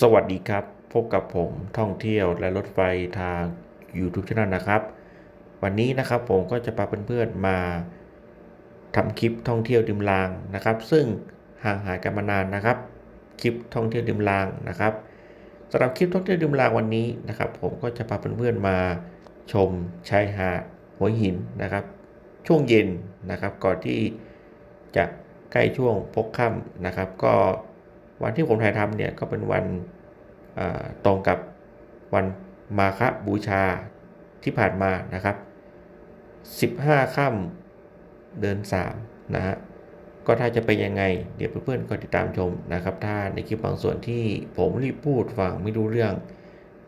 สวัสดีครับ พบกับผมท่องเที่ยวและรถไฟทาง YouTube Channel นะครับ วันนี้นะครับผมก็จะพาเพื่อนๆมาทำคลิปท่องเที่ยวริมรางนะครับ ซึ่งห่างหายกันมานานนะครับ คลิปท่องเที่ยวริมรางนะครับสำหรับคลิปท่องเที่ยวริมรางวันนี้นะครับ ผมก็จะพาเพื่อนๆมาชมชายหาดหัวหินนะครับ ช่วงเย็นนะครับ ก่อนที่จะใกล้ช่วงพบค่ำนะครับ ก็ วันที่ผมถ่ายทำเนี่ยก็เป็นวันตรงกับวันมาฆบูชาที่ผ่านมานะครับ 15ค่ำเดือน3นะฮะก็ถ้าจะเป็นยังไง เดี๋ยวเพื่อนๆก็ติดตามชมนะครับ ถ้าในคลิปบางส่วนที่ผมรีบพูดฟังไม่รู้เรื่อง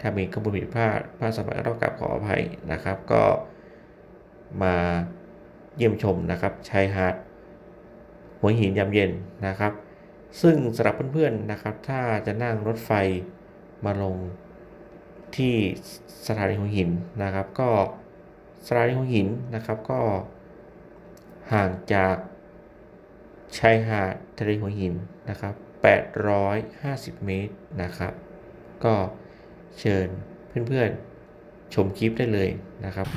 ถ้ามีข้อมูลผิดพลาดพลาดสมัยเรากลับขออภัยนะครับ ก็มาเยี่ยมชมนะครับชายหาดหัวหินยามเย็นนะครับ ซึ่งสำหรับเพื่อนๆนะครับ ถ้าจะนั่งรถไฟมาลงที่สถานีหัวหินนะครับ ก็สถานีหัวหินนะครับก็ห่างจากชายหาดทะเลหัวหินนะครับ 850 เมตรนะครับ ก็เชิญเพื่อนๆชมคลิปได้เลยนะครับ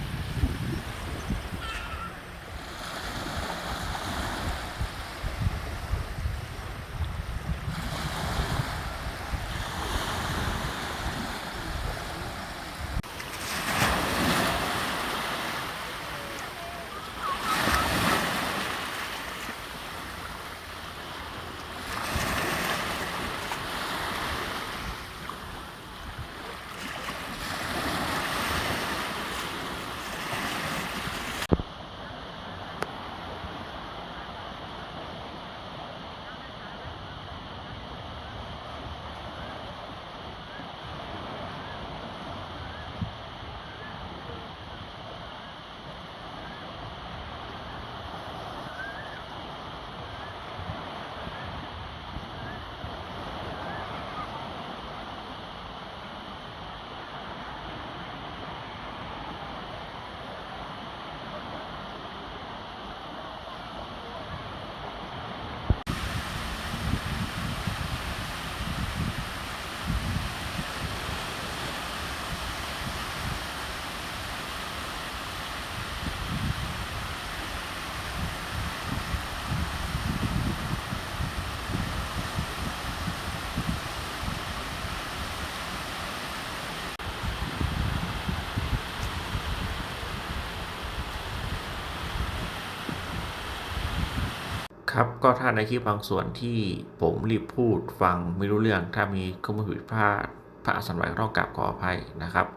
ครับก็ถ้าในคลิปบางส่วนที่ผมรีบพูดฟังไม่รู้เรื่องถ้ามีข้อมูลผิดพลาดพระอาสันไหวรอกราบขออภัยนะครับ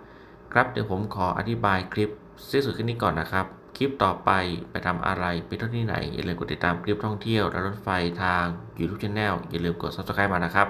ครับเดี๋ยวผมขออธิบายคลิปสิ้นสุดคลิปนี้ก่อนนะครับ คลิปต่อไปไปทำอะไรไปเที่ยวที่ไหน อย่าลืมกดติดตามคลิปท่องเที่ยวและรถไฟทาง YouTube Channel อย่าลืมกด Subscribe มานะครับ